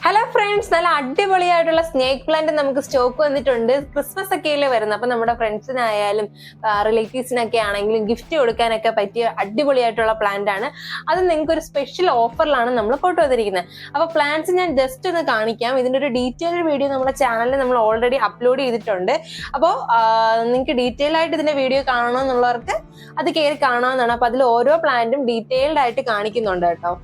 Hello friends നല്ല അടിപൊളിയായിട്ടുള്ള snake plant നമുക്ക് സ്റ്റോക്ക് വന്നിട്ടുണ്ട്. ക്രിസ്മസ് ഒക്കെയല്ലേ വരുന്നത്? അപ്പൊ നമ്മുടെ ഫ്രണ്ട്സിനായാലും റിലേറ്റീവ്സിനൊക്കെ ആണെങ്കിലും ഗിഫ്റ്റ് കൊടുക്കാനൊക്കെ പറ്റിയ അടിപൊളിയായിട്ടുള്ള പ്ലാന്റ് ആണ്. അത് നിങ്ങൾക്ക് ഒരു സ്പെഷ്യൽ ഓഫറിലാണ് നമ്മൾ കൊണ്ടുവന്നിരിക്കുന്നത് അപ്പൊ പ്ലാന്റ്സ് ഞാൻ ജസ്റ്റ് ഒന്ന് കാണിക്കാം. ഇതിന്റെ ഒരു ഡീറ്റെയിൽഡ് വീഡിയോ നമ്മുടെ ചാനലിൽ നമ്മൾ ഓൾറെഡി അപ്ലോഡ് ചെയ്തിട്ടുണ്ട്. അപ്പോൾ നിങ്ങൾക്ക് ഡീറ്റെയിൽ ആയിട്ട് ഇതിന്റെ വീഡിയോ കാണണമെന്നുള്ളവർക്ക് അത് കയറി കാണാവുന്നതാണ്. അപ്പൊ അതിൽ ഓരോ പ്ലാന്റും ഡീറ്റെയിൽഡ് ആയിട്ട് കാണിക്കുന്നുണ്ട് കേട്ടോ.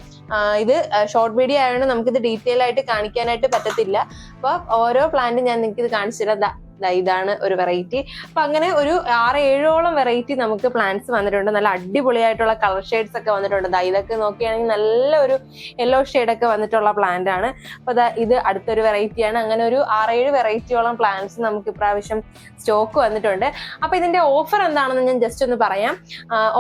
ഇത് ഷോർട്ട് വീഡിയോ ആയതുകൊണ്ട് നമുക്കിത് ഡീറ്റെയിൽ ആയിട്ട് കാണിക്കാനായിട്ട് പറ്റത്തില്ല. അപ്പൊ ഓരോ പ്ലാന്റും ഞാൻ നിങ്ങൾക്ക് ഇത് കാണിച്ചു തരാം. ഇതാണ് ഒരു വെറൈറ്റി അപ്പൊ അങ്ങനെ ഒരു ആറ് ഏഴോളം വെറൈറ്റി നമുക്ക് പ്ലാന്റ്സ് വന്നിട്ടുണ്ട്. നല്ല അടിപൊളിയായിട്ടുള്ള കളർ ഷെയ്ഡ്സ് ഒക്കെ വന്നിട്ടുണ്ട്. ഇതൊക്കെ നോക്കിയാണെങ്കിൽ നല്ല ഒരു യെല്ലോ ഒക്കെ വന്നിട്ടുള്ള പ്ലാന്റ് ആണ്. അപ്പൊ ഇത് അടുത്തൊരു വെറൈറ്റിയാണ് അങ്ങനെ ഒരു ആറേഴ് വെറൈറ്റിയോളം പ്ലാന്റ്സ് നമുക്ക് ഇപ്രാവശ്യം സ്റ്റോക്ക് വന്നിട്ടുണ്ട്. അപ്പൊ ഇതിന്റെ ഓഫർ എന്താണെന്ന് ഞാൻ ജസ്റ്റ് ഒന്ന് പറയാം.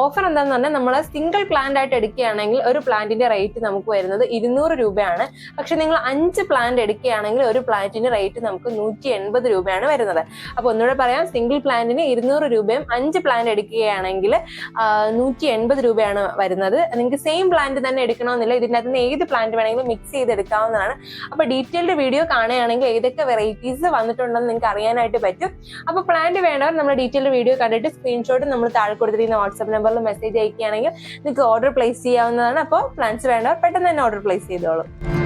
ഓഫർ എന്താണെന്ന് പറഞ്ഞാൽ നമ്മൾ സിംഗിൾ പ്ലാന്റ് ആയിട്ട് എടുക്കുകയാണെങ്കിൽ ഒരു പ്ലാന്റിന്റെ റേറ്റ് നമുക്ക് വരുന്നത് ഇരുന്നൂറ് രൂപയാണ്. പക്ഷെ നിങ്ങൾ അഞ്ച് പ്ലാന്റ് എടുക്കുകയാണെങ്കിൽ ഒരു പ്ലാന്റിന്റെ റേറ്റ് നമുക്ക് നൂറ്റി രൂപയാണ് വരുന്നത്. അപ്പൊ ഒന്നുകൂടെ പറയാം സിംഗിൾ പ്ലാന്റിന് ഇരുന്നൂറ് രൂപയും അഞ്ച് പ്ലാന്റ് എടുക്കുകയാണെങ്കിൽ നൂറ്റി എൺപത് രൂപയാണ് വരുന്നത്. നിങ്ങൾക്ക് സെയിം പ്ലാന്റ് തന്നെ എടുക്കണമെന്നില്ല. ഇതിന്റെ അകത്ത് ഏത് പ്ലാന്റ് വേണമെങ്കിലും മിക്സ് ചെയ്ത് എടുക്കാവുന്നതാണ് അപ്പോൾ ഡീറ്റെയിൽഡ് വീഡിയോ കാണുകയാണെങ്കിൽ ഏതൊക്കെ വെറൈറ്റീസ് വന്നിട്ടുണ്ടെന്ന് നിങ്ങൾക്ക് അറിയാനായിട്ട് പറ്റും. അപ്പോൾ പ്ലാന്റ് വേണ്ടവർ നമ്മൾ ഡീറ്റെയിൽഡ് വീഡിയോ കണ്ടിട്ട് സ്ക്രീൻഷോട്ട് നമ്മൾ താഴെ കൊടുത്തിരിക്കുന്ന വാട്സ്ആപ്പ് നമ്പറിൽ മെസ്സേജ് അയക്കുകയാണെങ്കിൽ നിങ്ങൾക്ക് ഓർഡർ പ്ലേസ് ചെയ്യാവുന്നതാണ്. അപ്പോൾ പ്ലാന്റ്സ് വേണ്ടവർ പെട്ടെന്ന് തന്നെ ഓർഡർ പ്ലേസ് ചെയ്തോളും.